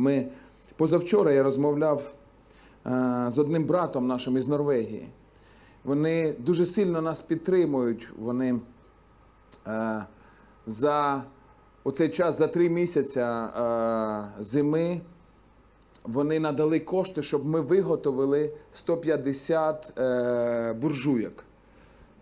Ми позавчора я розмовляв е, з одним братом нашим із Норвегії. Вони дуже сильно нас підтримують. Вони е, за оцей час, за три місяці е, зими, вони надали кошти, щоб ми виготовили 150 е, буржуйок.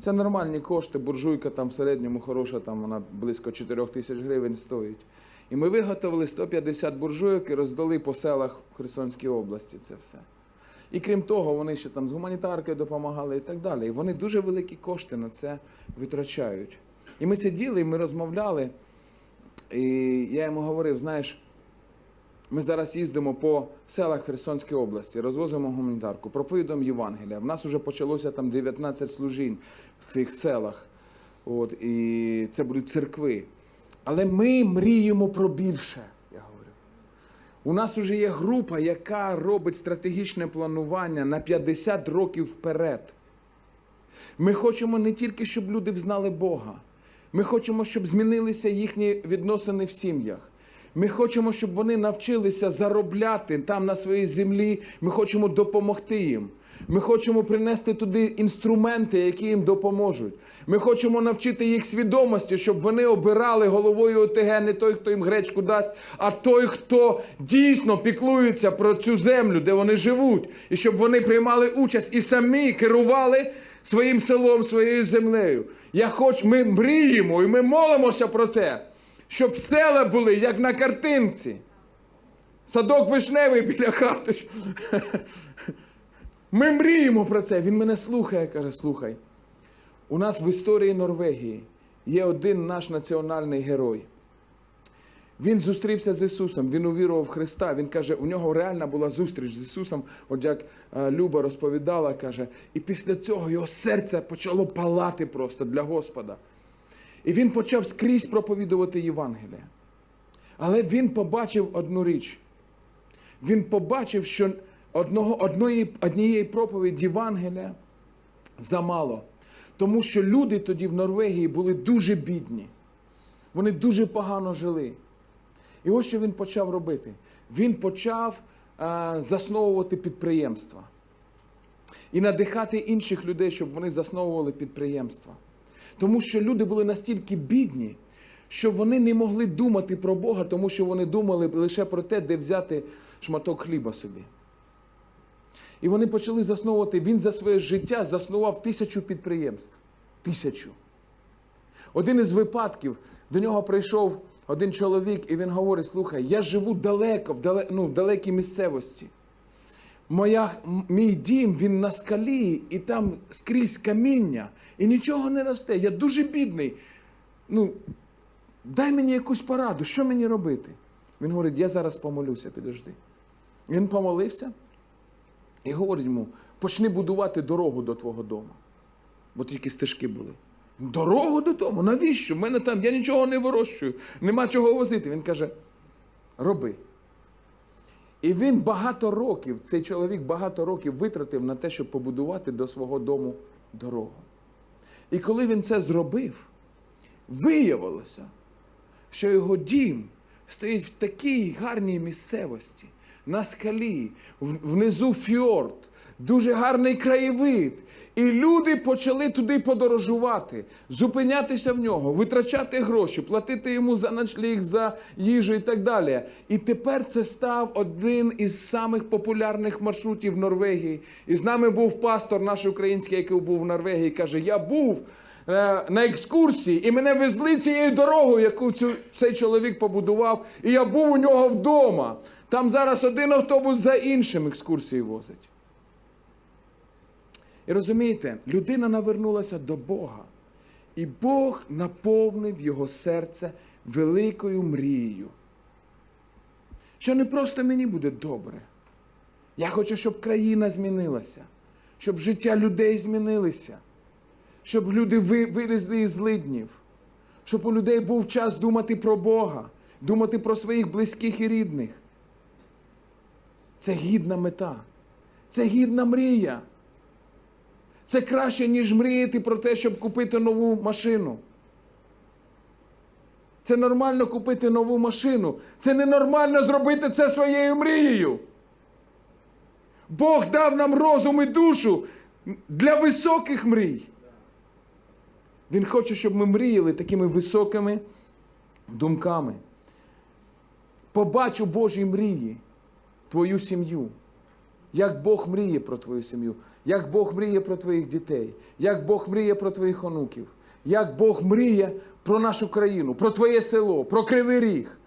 Це нормальні кошти. Буржуйка там в середньому хороша, там вона близько 4 тисяч гривень стоїть. І ми виготовили 150 буржуйок і роздали по селах в Херсонській області це все. І крім того, вони ще там з гуманітаркою допомагали і так далі. І вони дуже великі кошти на це витрачають. І ми сиділи, і ми розмовляли, і я йому говорив: знаєш, ми зараз їздимо по селах Херсонської області, розвозимо гуманітарку, проповідуємо Євангелія. В нас вже почалося там 19 служінь в цих селах. От, і це будуть церкви. Але ми мріємо про більше, я говорю. У нас вже є група, яка робить стратегічне планування на 50 років вперед. Ми хочемо не тільки, щоб люди взнали Бога. Ми хочемо, щоб змінилися їхні відносини в сім'ях. Ми хочемо, щоб вони навчилися заробляти там на своїй землі. Ми хочемо допомогти їм. Ми хочемо принести туди інструменти, які їм допоможуть. Ми хочемо навчити їх свідомості, щоб вони обирали головою ОТГ не той, хто їм гречку дасть, а той, хто дійсно піклується про цю землю, де вони живуть, і щоб вони приймали участь і самі керували своїм селом, своєю землею. Я хочу, ми мріємо і ми молимося про те, щоб села були як на картинці. Садок вишневий біля хати. Ми мріємо про це. Він мене слухає, каже: слухай. У нас в історії Норвегії є один наш національний герой. Він зустрівся з Ісусом, він увірував в Христа. Він каже, у нього реальна була зустріч з Ісусом, от як е, Люба розповідала, каже, і після цього його серце почало палати просто для Господа. І він почав скрізь проповідувати Євангеліє. Але він побачив одну річ. Він побачив, що одного, одної, однієї проповіді Євангелія замало. Тому що люди тоді в Норвегії були дуже бідні. Вони дуже погано жили. І ось що він почав робити. Він почав е, засновувати підприємства і надихати інших людей, щоб вони засновували підприємства. Тому що люди були настільки бідні, що вони не могли думати про Бога, тому що вони думали лише про те, де взяти шматок хліба собі. І вони почали засновувати. Він за своє життя заснував тисячу підприємств. Тисячу. Один із випадків до нього прийшов один чоловік, і він говорить: слухай, я живу далеко, в, ну, далекій місцевості. Моя, мій дім він на скалі, і там скрізь каміння, і нічого не росте. Я дуже бідний. Ну, дай мені якусь пораду, що мені робити? Він говорить, я зараз помолюся, підожди. Він помолився і говорить йому: почни будувати дорогу до твого дому. Бо тільки стежки були. Дорогу додому? Навіщо? В мене там, я нічого не вирощую, нема чого возити. Він каже: роби. І він багато років, цей чоловік багато років витратив на те, щоб побудувати до свого дому дорогу. І коли він це зробив, виявилося, що його дім стоїть в такій гарній місцевості, на скалі, внизу фьорд, дуже гарний краєвид. І люди почали туди подорожувати, зупинятися в нього, витрачати гроші, платити йому за ночліг, за їжу і так далі. І тепер це став один із самих популярних маршрутів Норвегії. І з нами був пастор наш український, який був в Норвегії, каже: Я був на екскурсії, і мене везли цією дорогою, яку цю, цей чоловік побудував, і я був у нього вдома. Там зараз один автобус за іншим екскурсії возить. І розумієте, людина навернулася до Бога, і Бог наповнив його серце великою мрією. Що не просто мені буде добре. Я хочу, щоб країна змінилася, щоб життя людей змінилися, щоб люди ви- вилізли із злиднів, щоб у людей був час думати про Бога, думати про своїх близьких і рідних. Це гідна мета, це гідна мрія. Це краще, ніж мріяти про те, щоб купити нову машину. Це нормально купити нову машину. Це ненормально зробити це своєю мрією. Бог дав нам розум і душу для високих мрій. Він хоче, щоб ми мріяли такими високими думками. Побач у Божій мрії твою сім'ю. Як Бог мріє про твою сім'ю, як Бог мріє про твоїх дітей, як Бог мріє про твоїх онуків, як Бог мріє про нашу країну, про твоє село, про Кривий Ріг.